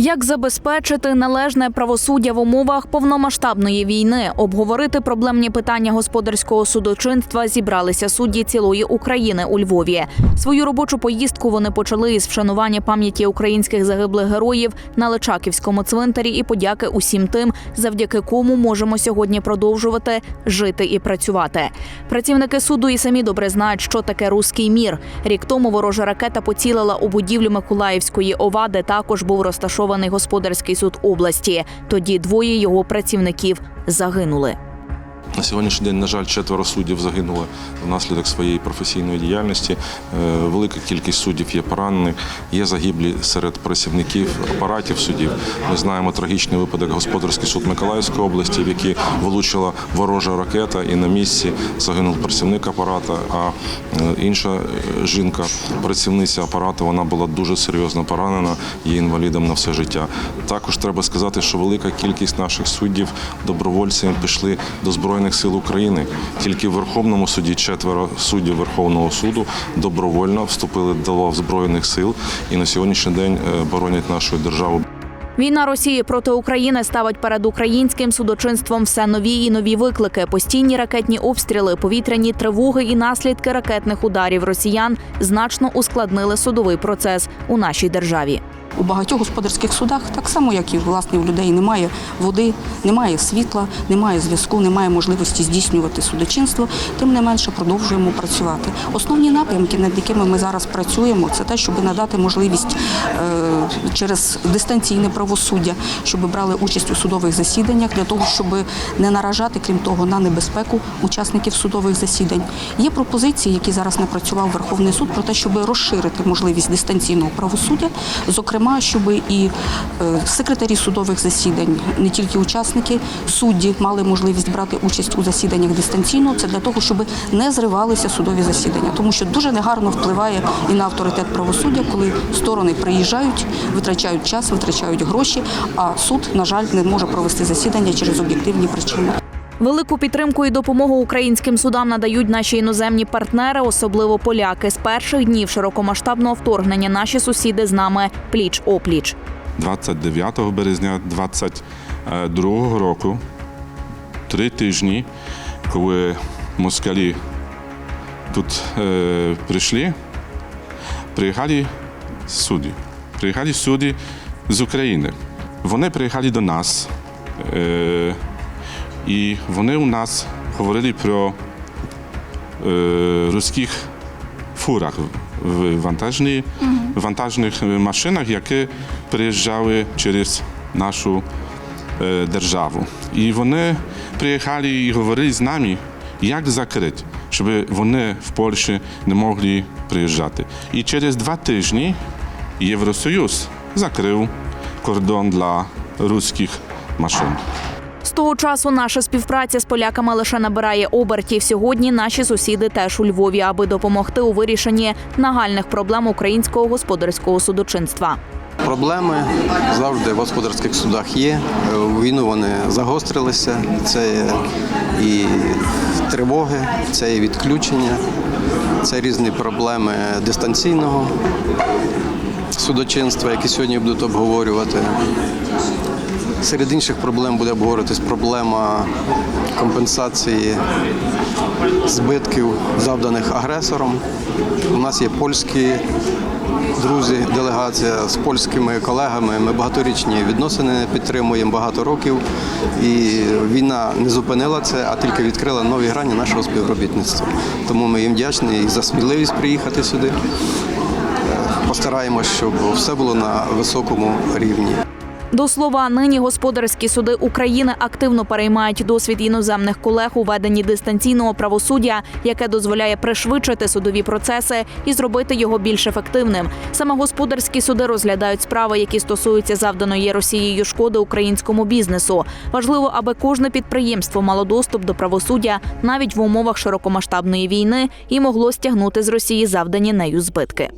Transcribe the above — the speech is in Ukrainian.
Як забезпечити належне правосуддя в умовах повномасштабної війни? Обговорити проблемні питання господарського судочинства зібралися судді цілої України у Львові. Свою робочу поїздку вони почали із вшанування пам'яті українських загиблих героїв на Личаківському цвинтарі і подяки усім тим, завдяки кому можемо сьогодні продовжувати жити і працювати. Працівники суду і самі добре знають, що таке руський мір. Рік тому ворожа ракета поцілила у будівлю Миколаївської ОВА, де також був розташований господарський суд області. Тоді двоє його працівників загинули. На сьогоднішній день, на жаль, четверо суддів загинули внаслідок своєї професійної діяльності. Е, Велика кількість суддів є поранених, є загиблі серед працівників апаратів судів. Ми знаємо трагічний випадок господарський суд Миколаївської області, в який влучила ворожа ракета, і на місці загинув працівник апарата. А е, інша е, жінка, працівниця апарату, вона була дуже серйозно поранена, є інвалідом на все життя. Також треба сказати, що велика кількість наших суддів добровольцями пішли до збройних сил України. Тільки в Верховному суді четверо суддів Верховного суду добровольно вступили до лав збройних сил і на сьогоднішній день е, боронять нашу державу. Війна Росії проти України ставить перед українським судочинством все нові і нові виклики: постійні ракетні обстріли, повітряні тривоги і наслідки ракетних ударів росіян значно ускладнили судовий процес у нашій державі. У багатьох господарських судах, так само як і власне у людей, немає води, немає світла, немає зв'язку, немає можливості здійснювати судочинство. Тим не менше продовжуємо працювати. Основні напрямки, над якими ми зараз працюємо, це те, щоб надати можливість е, через дистанційне правосуддя, щоб брали участь у судових засіданнях, для того, щоб не наражати, крім того, на небезпеку учасників судових засідань. Є пропозиції, які зараз напрацював Верховний суд, про те, щоб розширити можливість дистанційного правосуддя, зокрема, щоб і е, секретарі судових засідань, не тільки учасники, судді мали можливість брати участь у засіданнях дистанційно. Це для того, щоб не зривалися судові засідання, тому що дуже негарно впливає і на авторитет правосуддя, коли сторони приїжджають, витрачають час, витрачають гроші, а суд, на жаль, не може провести засідання через об'єктивні причини. Велику підтримку і допомогу українським судам надають наші іноземні партнери, особливо поляки. З перших днів широкомасштабного вторгнення наші сусіди з нами пліч опліч. 29 березня 22 року, три тижні, коли москалі тут е, прийшли, приїхали судді. Приїхали судді з України. Вони приїхали до нас, е, і вони у нас говорили про е, руських фурах в вантажні, вантажних машинах, які приїжджали через нашу е, державу. І вони приїхали і говорили з нами, як закрити, щоб вони в Польщі не могли приїжджати. І через два тижні Євросоюз закрив кордон для руських машин. Того часу наша співпраця з поляками лише набирає обертів. Сьогодні наші сусіди теж у Львові, аби допомогти у вирішенні нагальних проблем українського господарського судочинства. Проблеми завжди в господарських судах є. У війну вони загострилися. Це і тривоги, це і відключення, це різні проблеми дистанційного судочинства, які сьогодні будуть обговорювати. Серед інших проблем буде обговорюватись проблема компенсації збитків, завданих агресором. У нас є польські друзі, делегація з польськими колегами. Ми багаторічні відносини підтримуємо багато років. І війна не зупинила це, а тільки відкрила нові грані нашого співробітництва. Тому ми їм вдячні і за сміливість приїхати сюди. Постараємось, щоб все було на високому рівні. До слова, нині господарські суди України активно переймають досвід іноземних колег у веденні дистанційного правосуддя, яке дозволяє пришвидшити судові процеси і зробити його більш ефективним. Саме господарські суди розглядають справи, які стосуються завданої Росією шкоди українському бізнесу. Важливо, аби кожне підприємство мало доступ до правосуддя навіть в умовах широкомасштабної війни і могло стягнути з Росії завдані нею збитки.